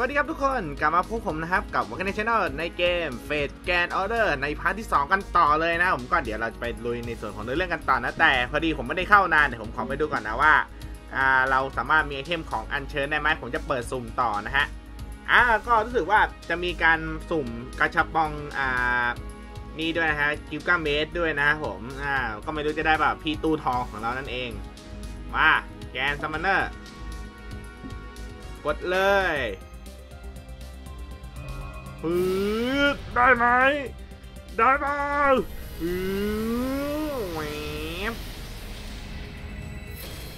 วัสดีครับทุกคนกลับมาพบผมนะครับกับวันกันในช anel ในเกมเฟดแกนออเดอร์ในพาร์ทที่ 2 กันต่อเลยนะ ผมก็เดี๋ยวเราจะไปลุยในส่วนของเนื้อเรื่องกันต่อนะ แต่พอดีผมไม่ได้เข้านานเดี๋ยวผมขอไปดูก่อนนะว่าาเราสามารถมีไอเทมของอัญเชิญได้ไหมผมจะเปิดสุ่มต่อนะฮะอ่าก็รู้สึกว่าจะมีการสุ่มกระชับปองอ่านี่ด้วยนะฮะกิลกาเมดด้วยนะผมอ่าก็ไม่รู้จะได้แบบพี่ตูทองของเรานั่นเองมาแกนซัมมอนเนอร์กดเลย ปื๊ดได้ไหม ได้ป่าปื๊ดแหว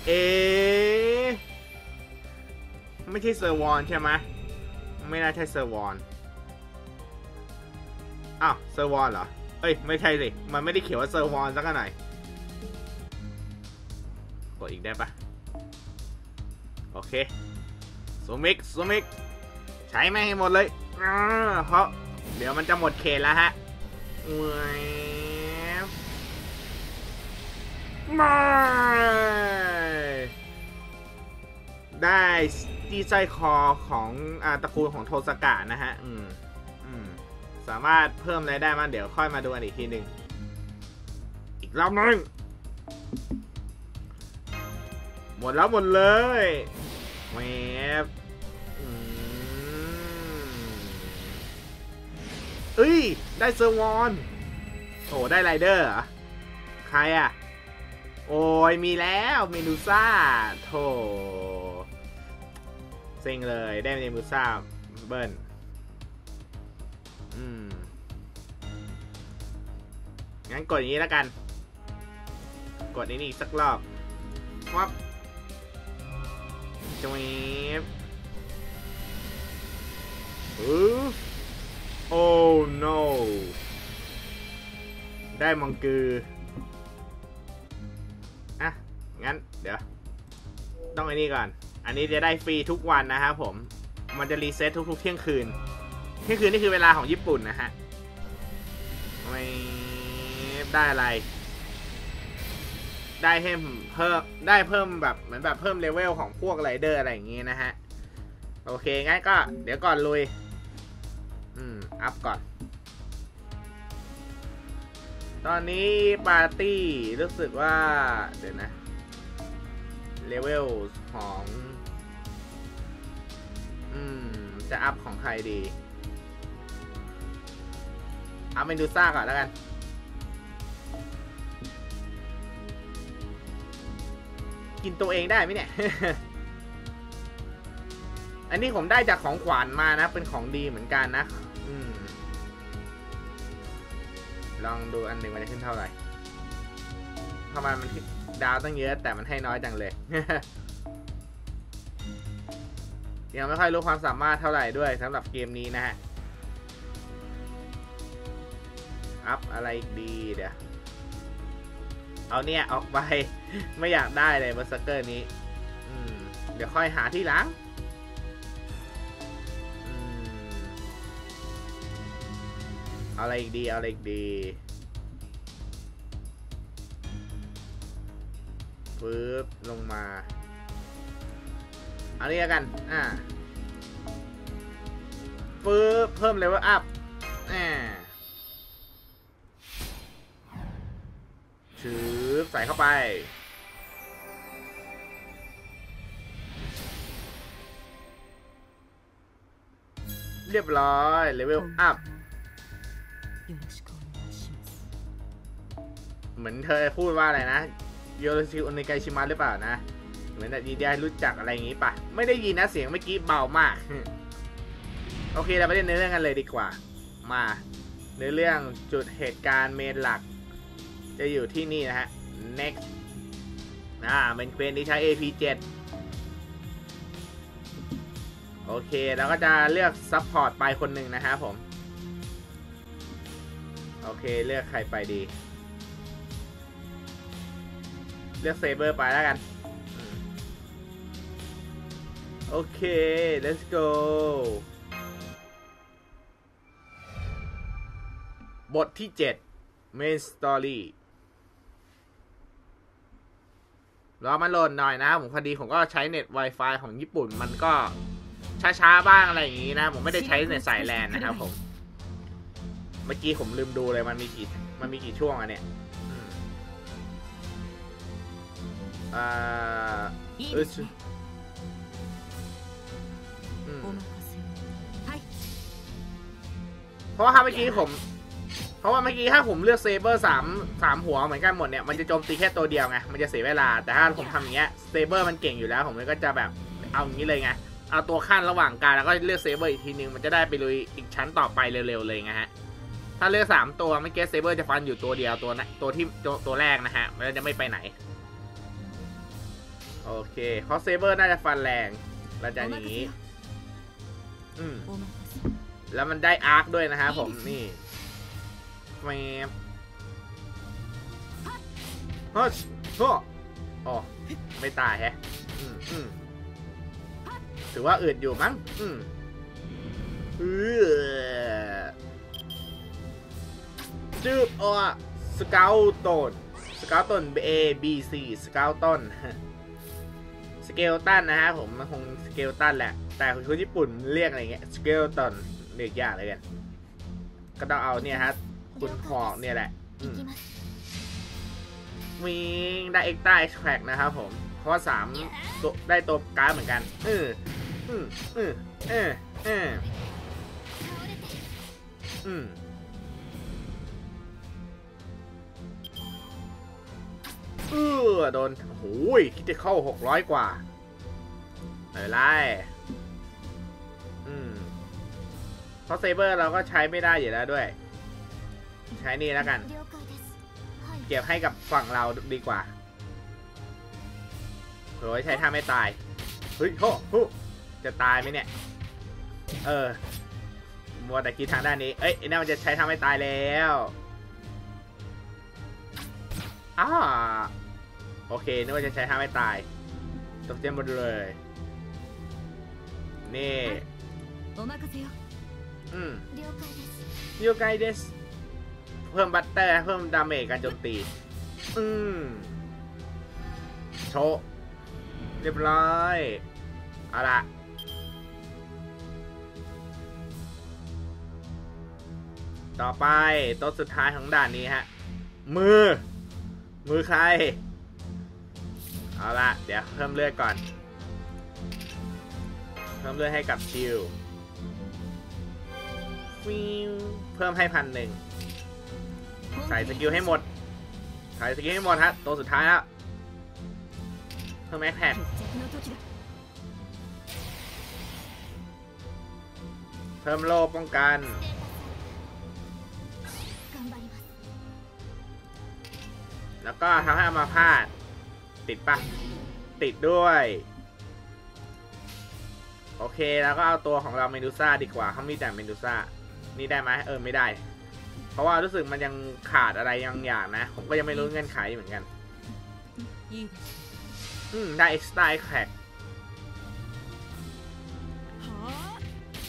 เอะไม่ใช่เซอร์วอนใช่ไหม ไม่น่าใช่เซอร์วอนอ้าวเซอร์วอนเหรอ เอ้ย ไม่ใช่สิ มันไม่ได้เขียนว่าเซอร์วอนสักหน่อยกดอีกได้ปะโอเคสมิกสมิก ใช้ไม่ให้หมดเลย อ่าเพราะเดี๋ยวมันจะหมดเขตแล้วฮะม่ได้ที่สร้อยคอของอาตระกูลของโทสกะนะฮะ อืม อืม สามารถเพิ่มอะไรได้มั้งเดี๋ยวค่อยมาดูกันอีกทีหนึ่ง อีกรอบนึง หมดแล้วหมดเลยแหว เอ้ย ได้เซอร์วอนโอ้ได้ไรเดอร์เหรอ ใครอะโอ้ยมีแล้วเมนูซ่าโถเซ็งเลยได้เมนูซ่าเบิ้ลอืม งั้นกดอย่างนี้แล้วกัน กดนี้อีกสักรอบวับจวบอือ โอ้ no ได้มังกือ อะ งั้น เดี๋ยว ต้องไอ้นี่ก่อน อันนี้จะได้ฟรีทุกวันนะครับผม มันจะรีเซ็ตทุกๆ เที่ยงคืน เที่ยงคืนนี่คือเวลาของญี่ปุ่นนะฮะ ไม่ได้อะไร ได้เพิ่มเพิ่ม ได้เพิ่มแบบเหมือนแบบเพิ่มเลเวลของพวกไรเดอร์อะไรอย่างงี้นะฮะ โอเค งั้นก็เดี๋ยวก่อนลุย อืม อัพก่อน ตอนนี้ปาร์ตี้รู้สึกว่า เดี๋ยวนะ เลเวลของ อืม จะอัพของใครดีเอาเมนูซ่าก่อนแล้วกันกินตัวเองได้ไหมเนี่ย อันนี้ผมได้จากของขวัญมานะ เป็นของดีเหมือนกันนะ ลองดูอันหนึ่งมันจะขึ้นเท่าไหร่ทำไมมันดาวตั้งเยอะ แต่มันให้น้อยจังเลยยังไม่ค่อยรู้ความสามารถเท่าไหร่ด้วยสำหรับเกมนี้นะฮะ อัพอะไรดีเดี๋ยว เอาเนี่ย ออกไป ไม่อยากได้เลยเบอร์สเกอร์นี้ เดี๋ยวค่อยหาที่หลัง อะไรอีกดีอะไรอีกดีปึ๊บลงมาเอานี้กัน อ่าปึ๊บเพิ่มเลเวลอัพอ่าชืบใส่เข้าไป เรียบร้อย เลเวลอัพ เหมือนเธอพูดว่าอะไรนะโยโรชิโอเนไกชิมะหรือเปล่านะ เหมือนดีได้รู้จักอะไรอย่างงี้ปะไม่ได้ยินนะเสียงเมื่อกี้เบามาก โอเคเราไปเล่นเนื้อเรื่องกันเลยดีกว่า มาเนื้อเรื่องจุดเหตุการณ์เมนหลัก จะอยู่ที่นี่นะฮะ next อ่าเป็นเควสที่ใช้ AP7 โอเคเราก็จะเลือกซัพพอร์ตไปคนหนึ่งนะครับผม โอเค เลือกใครไปดี เลือกเซเบอร์ไปแล้วกัน โอเค let's go บทที่ 7 main story รอมันโหลดหน่อยนะ ผมพอดีผมก็ใช้เน็ต Wi-Fi ของญี่ปุ่น มันก็ช้าๆบ้างอะไรอย่างนี้นะ ผมไม่ได้ใช้ในสายแลนนะครับผม เมื่อกี้ผมลืมดูเลยมันมีกี่มันมีกี่ช่วงอะเนี่ยอ่าเออเพราะว่าเมื่อกี้ผม เพราะว่าเมื่อกี้ถ้าผมเลือกเซเบอร์สามสามหัวเหมือนกันหมดเนี่ยมันจะโจมตีแค่ตัวเดียวไงมันจะเสียเวลา แต่ถ้าผมทำอย่างเงี้ยเซเบอร์มันเก่งอยู่แล้ว ผมก็จะแบบเอาอย่างนี้เลยไงเอาตัวขั้นระหว่างการแล้วก็เลือกเซเบอร์อีกทีนึงมันจะได้ไปลุยอีกชั้นต่อไปเร็วๆเลยไงฮะ ถ้าเลือกสามตัวไม่เกสเซเบอร์จะฟันอยู่ตัวเดียวตัวนะตัวที่ตัวตัวแรกนะฮะมันจะไม่ไปไหน โอเคคอสเซเบอร์น่าจะฟันแรงเราจะอางนี้ อืมแล้วมันได้อาร์คด้วยนะฮะผมนี่แมปฮัชโอ้อไม่ตายแฮะถือว่าอืดอยู่มั้ง อืมเออ จืบอะสเกลตันสเกลตัน A B C สเกลตันสเกลตันนะฮะผมคงสเกลตันแหละ แต่คนญี่ปุ่นเรียกอะไรเงี้ยสเกลตันเรียกยากเลยกันก็ต้องเอาเนี่ยฮะคุณหอกเนี่ยแหละมีได้เอ็กต้าเอแควกนะครับผม เพราะสามได้ตัวการ์เหมือนกันเออเออเออเออเออ เออโดนโอ้ยคิดจะเข้าหกร้อยกว่าไม่เป็นไรอืมเพราะเซเบอร์เราก็ใช้ไม่ได้อยู่แล้วด้วย ใช้นี่แล้วกัน เก็บให้กับฝั่งเราดีกว่าโอยใช้ท่าไม่ตาย เฮ้ยโหจะตายไหมเนี่ย เออ มัวแต่คิดทางด้านนี้ เอ้ยนี่มันจะใช้ท่าไม่ตายแล้วอ้า โอเคนึกว่าจะใช้ห้าไม่ตายตกเจมมดเลย นี่ อืมโยไกเดส เพิ่มบัตเตอร์ เพิ่มดาเมจการโจมตี อืม โชเรียบร้อย เอาละต่อไปตัวสุดท้ายของด่านนี้ฮะ มือ มือใคร เอาละเดี๋ยวเพิ่มเลือดก่อน เพิ่มเลือดให้กับชิลเพิ่มให้พันหนึ่งใส่สกิลให้หมดใส่สกิลให้หมดฮะตัวสุดท้ายแล้วเพิ่มแม็กแพดเพิ่มโล่ป้องกันแล้วก็ทำให้อามาพาด ติดปะติดด้วย โอเคแล้วก็เอาตัวของเราเมดูซ่าดีกว่าเขามีแต่เมดูซ่านี่ได้ไหมเออไม่ได้ เพราะว่ารู้สึกมันยังขาดอะไรยังอย่างนะ ผมก็ยังไม่รู้เงื่อนไขเหมือนกัน อืมได้เอ็กซ์ไตแคก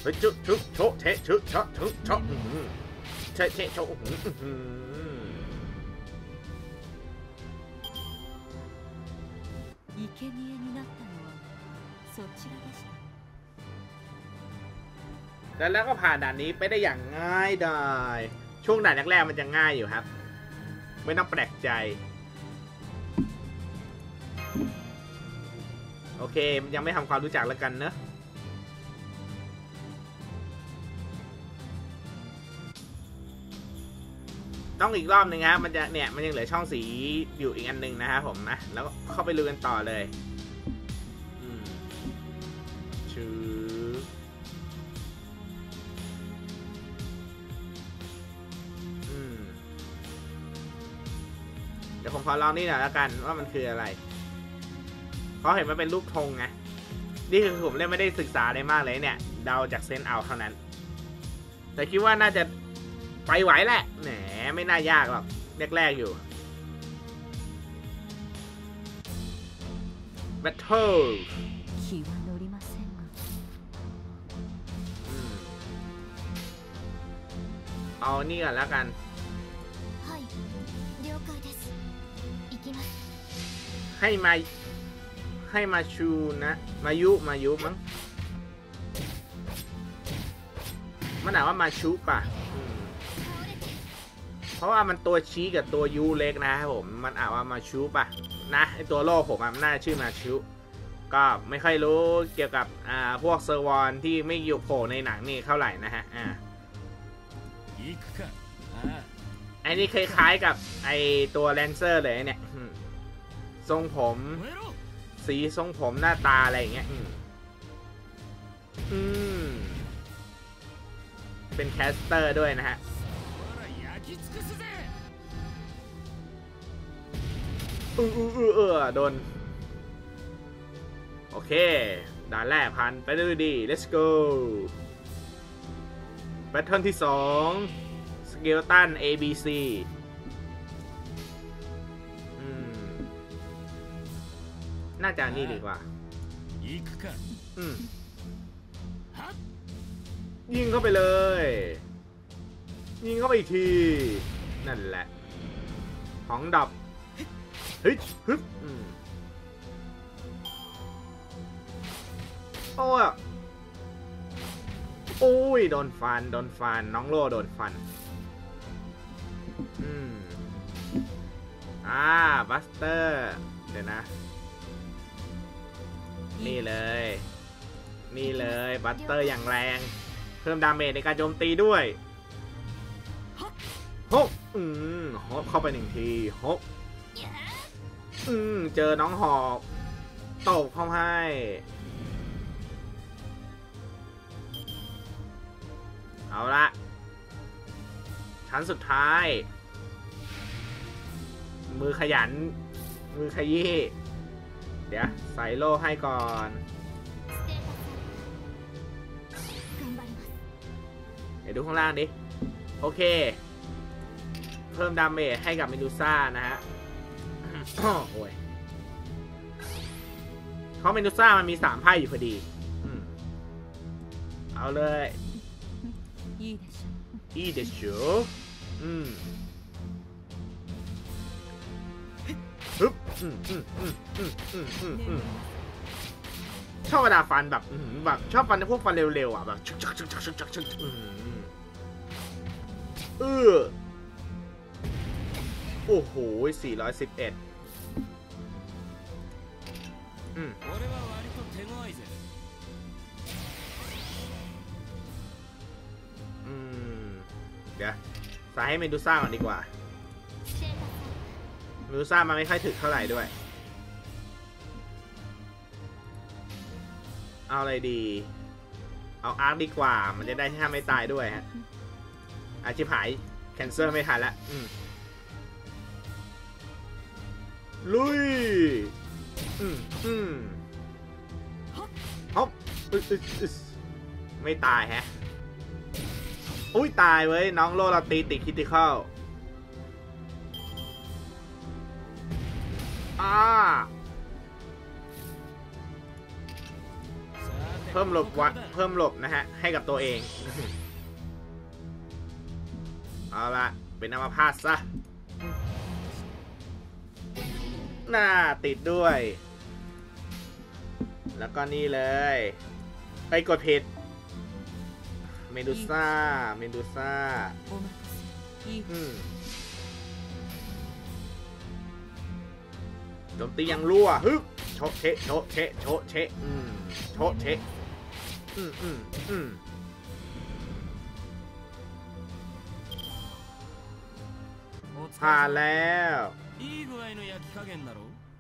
เฮ้ยชุชุบชเทชุบชชุชเทชุ๊ช 生贄になったのはそちらでした แล้วแล้วก็ผ่านด่านนี้ไปได้อย่างง่ายดาย ช่วงด่านแรกๆมันจะง่ายอยู่ครับ ไม่ต้องแปลกใจ โอเค มันยังไม่ทำความรู้จักแล้วกันเนอะ ต้องอีกรอบหนึ่งครับมันจะเนี่ยมันยังเหลือช่องสีอยู่อีกอันหนึ่งนะครับผมนะ แล้วเข้าไปลุยกันต่อเลยชื่อเดี๋ยวผมขอลองนี่หน่อยแล้วกันว่ามันคืออะไร เพราะเห็นมันเป็นรูปธงไง นี่คือผมเล่นไม่ได้ศึกษาอะไรมากเลยเนี่ย เดาจากเซนเอาเท่านั้น แต่คิดว่าน่าจะ ไปไหวแหละแหมไม่น่ายากหรอกแรกๆอยู่ Battle เอาเนี่ยแล้วกันให้มาให้มาชูนะ มายุมายุมั้งมันอ่าว่ามาชูป่ะ เพราะว่ามันตัวชี้กับตัวยูเล็กนะครับผมมันอาว่ามาชูป่ะนะไอตัวโลกผมน่าชื่อมาชูก็ไม่ค่อยรู้เกี่ยวกับอ่าพวกเซอร์วอนที่ไม่อยู่โผล่ในหนังนี่เท่าไหร่นะฮะอ่าไอ้นี้คล้ายๆกับไอตัวแลนเซอร์เลยเนี่ยทรงผมสีทรงผมหน้าตาอะไรอย่างเงี้ยอืมเป็นแคสเตอร์ด้วยนะฮะ 尽くすぜ อืออืออือเออโดน โอเค ด่านแรกพันไปด้วยดี let's go แบทเทิลที่สองสเกลตัน ABC อืม น่าจะอันนี่ดีกว่า 行くか อืม はっ ยิงเข้าไปเลย ยิงเข้าไปอีกที นั่นแหละ ของดับ เฮ้ยฮึบโอ้ยโอ้ย โดนฟัน โดนฟัน น้องโลโดนฟัน อืม อ่า บัสเตอร์ เดี๋ยวนะ นี่เลย นี่เลย บัตเตอร์อย่างแรง เพิ่มดาเมจในการโจมตีด้วย ฮกอืมฮกเข้าไปหนึ่งทีฮกอืมเจอน้องหอกตกเข้าให้เอาละชั้นสุดท้าย มือขยัน มือขยี้ เดี๋ยว ใส่โล่ให้ก่อน เดี๋ยวดูข้างล่างดิ โอเค พิ่มดาเมจให้กับเมดูซ่านะฮะ โอ้ยเพราะเมดูซ่ามันมีสามไพ่อยู่พอดีอืมเอาเลย いいでしょ อีเดชูอืมฮึบอืมอืมอืมอืมอืมอืมอืมชอบเวลาฟันแบบอื้อหือแบบชอบฟันพวกฟันเร็วๆอ่ะแบบชึกชึกชึกชึกชึกชึกชึกอืมเออ โอ้โห 411 อืมเดี๋ยวสาให้เมดูซ่าก่อนดีกว่าเมดูซ่ามันไม่ค่อยถึกเท่าไหร่ด้วย เอาอะไรดี เอาอาร์คดีกว่า มันจะได้ห้าไม่ตายด้วยฮะอาชิบหาย แคนเซอร์ไม่ทันละ อืม ลุย อืมอืมเอาไม่ตายแฮะ อุ้ยตายเว้ย น้องโลเราตีติดคิติเข้าอ่าเพิ่มหลบวะเพิ่มหลบนะฮะ ให้กับตัวเอง เอาละเป็นน้มาพาสซะ หน้าติดด้วย แล้วก็นี่เลย ไปกดผิด เมดูซ่า เมดูซ่าโจมตียังรั่วฮึโชเชโชเชโชเชอืมโชเชอืมอืมอืมผ่านแล้ว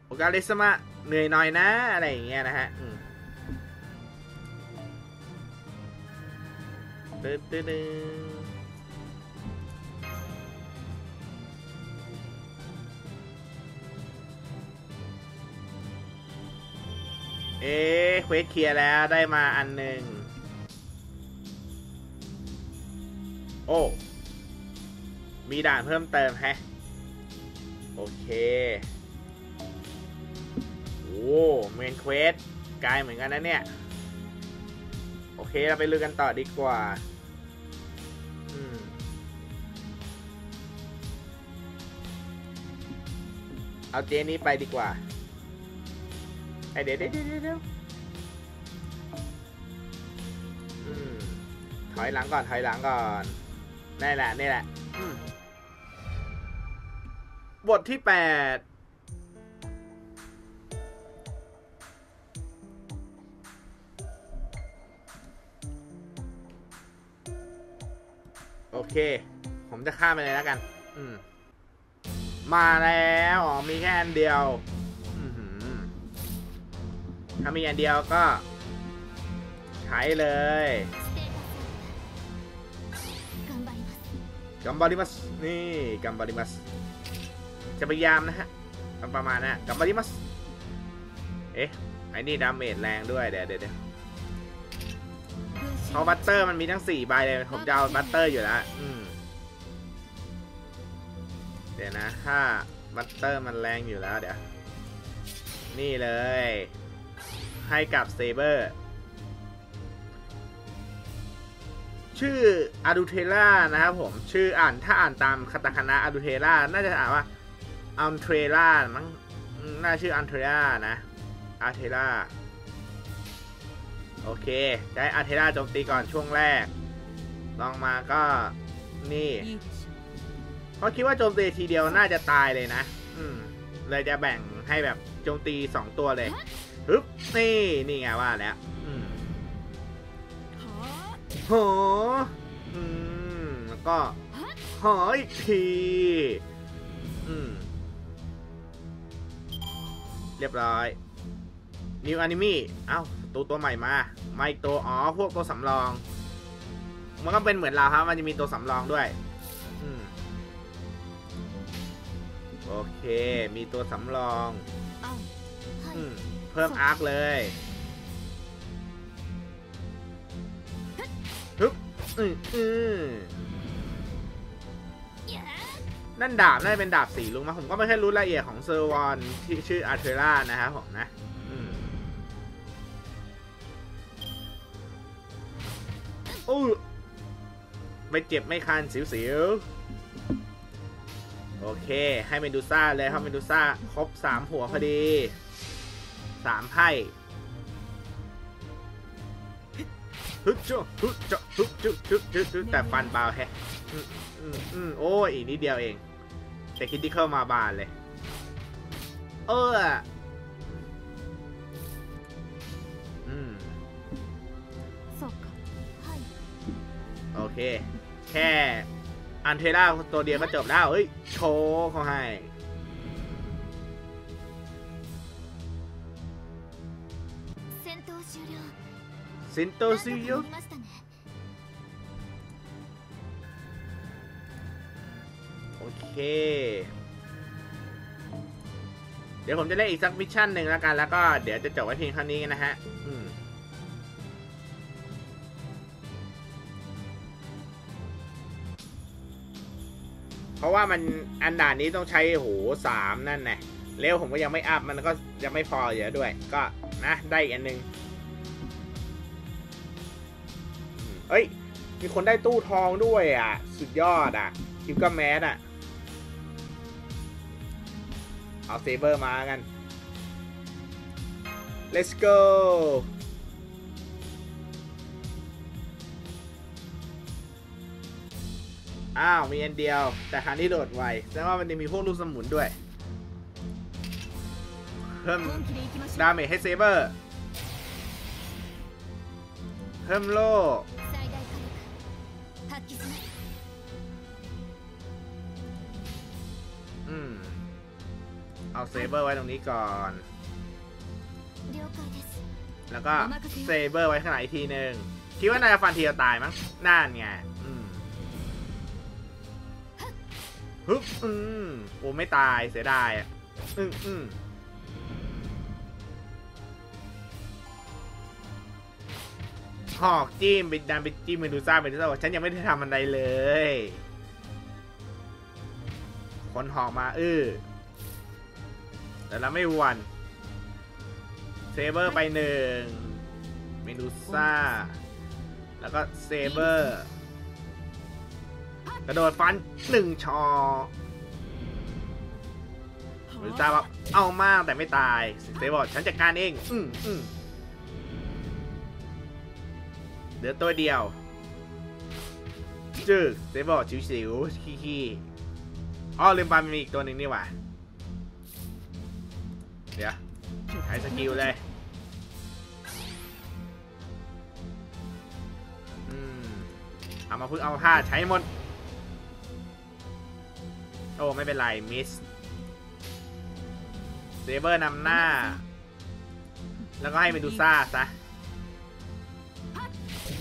โอกาเลสมาเหนื่อยหน่อยนะ อะไรอย่างเงี้ยนะฮะตึ๊ดตึ๊ดเอ๊เควสเคลียร์แล้วได้มาอันหนึ่งโอ้ มีด่านเพิ่มเติมแฮะ โอเค โอ้เมนเควสกลายเหมือนกันนะเนี่ย โอเคเราไปลุยกันต่อดีกว่าเอาเจนี้ไปดีกว่าไอเดี๋ยวเดี๋ยวเดี๋ยวเดี๋ยวอืมเธอยหลังก่อน ถอยหลังก่อนนี่แหละนี่แหละ บทที่แปดโอเค ผมจะข้ามไปเลยแล้วกัน อืม มาแล้วอ๋อมีแค่อันเดียวถ้ามีอันเดียวก็ ใช้เลยกัมบาริมัส นี่กัมบาริมัส จะพยายามนะฮะประมาณนะกัมบาริมัสเอ๊ะไอ้นี่ดาเมจแรงด้วยเดี๋ยวเดี๋ยวเดี๋ยวเพราะบัตเตอร์มันมีทั้ง4ใบเลยผมจะเอาบัตเตอร์อยู่แล้วอืมเดี๋ยวนะถ้าบัตเตอร์มันแรงอยู่แล้วเดี๋ยว นี่เลย ให้กับเซเบอร์ ชื่ออาดูเทล่านะครับผม ชื่ออ่านถ้าอ่านตามคาตาคานะอาดูเทล่าน่าจะอ่านว่า อัลเทรล่ามั้งน่าชื่ออัลเทรล่านะอัลเทล่าโอเคใช้อัลเทล่าโจมตีก่อนช่วงแรก ลองมาก็นี่เพราะคิดว่าโจมตีทีเดียวน่าจะตายเลยนะ อืม เลยจะแบ่งให้แบบโจมตีสองตัวเลยฮึบนี่นี่ไงว่าแล้วอืมโหอืมแล้วก็หออีกที อืม เรียบร้อย New Anime เอา้าตัวตัวใหม่มามาอีกตัว อ๋อ พวกตัวสำรอง มันก็เป็นเหมือนเราครับ มันจะมีตัวสำรองด้วยโอเค มีตัวสำรองอเพิ่มอาร์คเลยฮึบอือ นั่นดาบน่าจะเป็นดาบสีลุงมาผมก็ไม่ค่อยรู้รายละเอียดของเซอร์วอนที่ชื่ออาร์เทรานะครับผมนะโอ้ไม่เจ็บไม่คันสิวๆ โอเค ให้เมดูซ่าเลยครับเมดูซ่าครบสามหัวพอดีสามไพ่ฮึจุฮึจุฮึจุฮึจุฮึแต่ฟันเบาแฮะอืมอืมอืมโอ้ยอีกนิดเดียวเอง แต่คิดที่เข้ามาบานเลย เออ อืม そうかはい โอเค แค่อันเทล่าตัวเดียวก็จบแล้ว เฮ้ย โชว์เขาให้ 戦闘終了 ซินโต เคเดี๋ยวผมจะเล่นอีกสักมิชชั่นหนึ่งแล้วกัน แล้วก็เดี๋ยวจะจบไว้เพียงเท่านี้นะฮะเพราะว่ามันอันด่านนี้ต้องใช้โหสามนั่นแน่เร็วผมก็ยังไม่อัพมันก็ยังไม่พอเยอะด้วย ก็นะได้อีกอันหนึงเอ้ย มีคนได้ตู้ทองด้วยอะ สุดยอดอะคิวก็แมสอะ เอาเซเบอร์มากัน let's go อ้าว มีอันเดียว แต่ครั้นี้โดดไวแสดงว่ามันจะมีพวกลูกสมุนด้วย เพิ่มดาเมจให้เซเบอร์ เพิ่มโล่ เอาเซเบอร์ไว้ตรงนี้ก่อน แล้วก็เซเบอร์ไว้ข้างไหนทีหนึ่งคิดว่านายฟันทีจะตายมั้งนั่นไงฮึบอืมโอ้ไม่ตายเสียดายอะอืมอืมหอกจิ้มไปดันไปจิ้มเมดูซ่าเมดูซ่าฉันยังไม่ได้ทำอะไรเลย คนหอกมาเออ แต่เราไม่หวันเซเบอร์ไปหนึ่งเมดูซ่า แล้วก็เซเบอร์ กระโดดฟันหนึ่งชอเมดูซ่าแบอกเอามากแต่ไม่ตาย เซเบอร์ฉันจัดการเองอืมอืมเหลือตัวเดียว จึกเซเบอร์จิ๋วๆขี้ๆอ๋อลืมไปมีอีกตัวหนึ่งนี่หว่า เดี๋ยวใช้สกิลเลยอืมเอามาพึ่งเอามาพลาใช้หมด โอ้ ไม่เป็นไร มิสเซเบอร์นำหน้า แล้วก็ให้เมดูซ่าซะ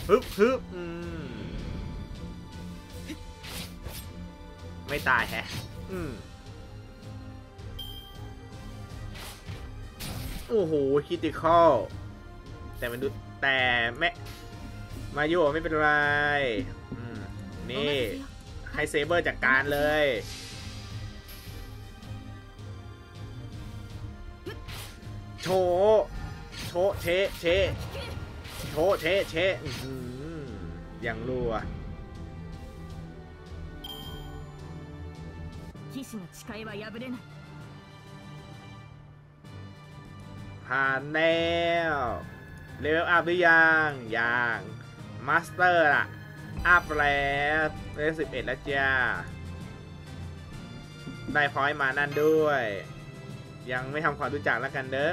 ฮึบฮึบอืมไม่ตายแฮะ อืม โอ้โหคิติคอลแต่มันดูแต่แม่มาโยไม่เป็นไรอืม お นี่ 任せよ ให้เซเบอร์จัดการเลย โชว์โชว์เชะเชะโชว์เชะเชะอื้อหืออย่างรัว 騎士の誓いは破れない ผ่านแล้วเลเวลอัพหรือยังยังมาสเตอร์ล่ะ อัพแล้วเลเวลสิบเอ็ดแล้วจ้า ได้พอยต์มานั่นด้วย ยังไม่ทำความรู้จักแล้วกันเด้อ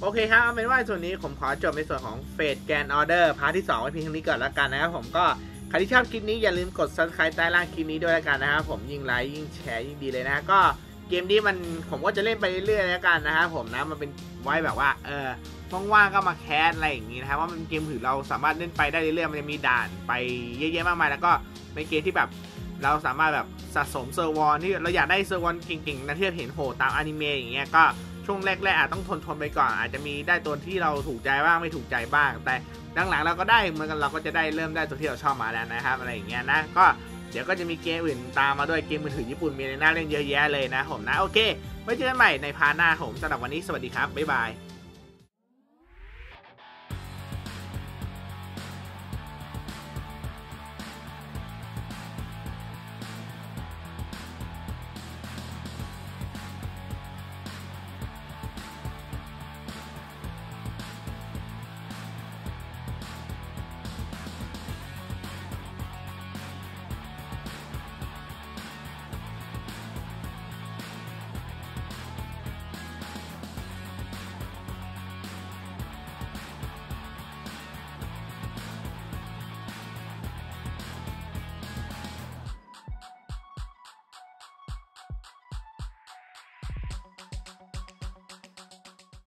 โอเคครับ เอาเป็นว่าส่วนนี้ผมขอจบในส่วนของเฟสแกนออเดอร์พาร์ทที่ 2 ไว้เพียงเท่านี้ก่อนแล้วกันนะครับผมก็ ครที่ชอบคลิปนี้อย่าลืมกด subscribe ใต้ล่างคลิปนี้ด้วยแล้วกันนะครับผมยิ่งไลค์ยิ่งแชร์ยิ่งดีเลยนะก็เกมนี้มันผมก็จะเล่นไปเรื่อยๆแล้วกันนะครับผมนะมันเป็นไว้แบบว่าเออว่างๆก็มาแคสอะไรอย่างงี้นะครับว่ามันเกมถือเราสามารถเล่นไปได้เรื่อยๆมันจะมีด่านไปเยอะแยะมากมายแล้วก็เป็นเกมที่แบบเราสามารถแบบสะสมเซอร์วอนที่เราอยากได้เซอร์วอนเก่งๆนะที่เห็นโหตามอนิเมะอย่างเงี้ยก็ ช่วงแรกๆอาจต้องทนทนๆไปก่อน อาจจะมีได้ตัวที่เราถูกใจบ้างไม่ถูกใจบ้าง แต่หลังๆเราก็ได้เหมือนกันเราก็จะได้เริ่มได้ตัวที่เราชอบมาแล้วนะครับ อะไรอย่างเงี้ยนะก็เดี๋ยวก็จะมีเกมอื่นตามมาด้วยเกมมือถือญี่ปุ่นมีในหน้าเล่นเยอะแยะเลยนะผมนะโอเคไว้เจอกันใหม่ในพาร์ทหน้าผมสำหรับวันนี้สวัสดีครับบ๊ายบาย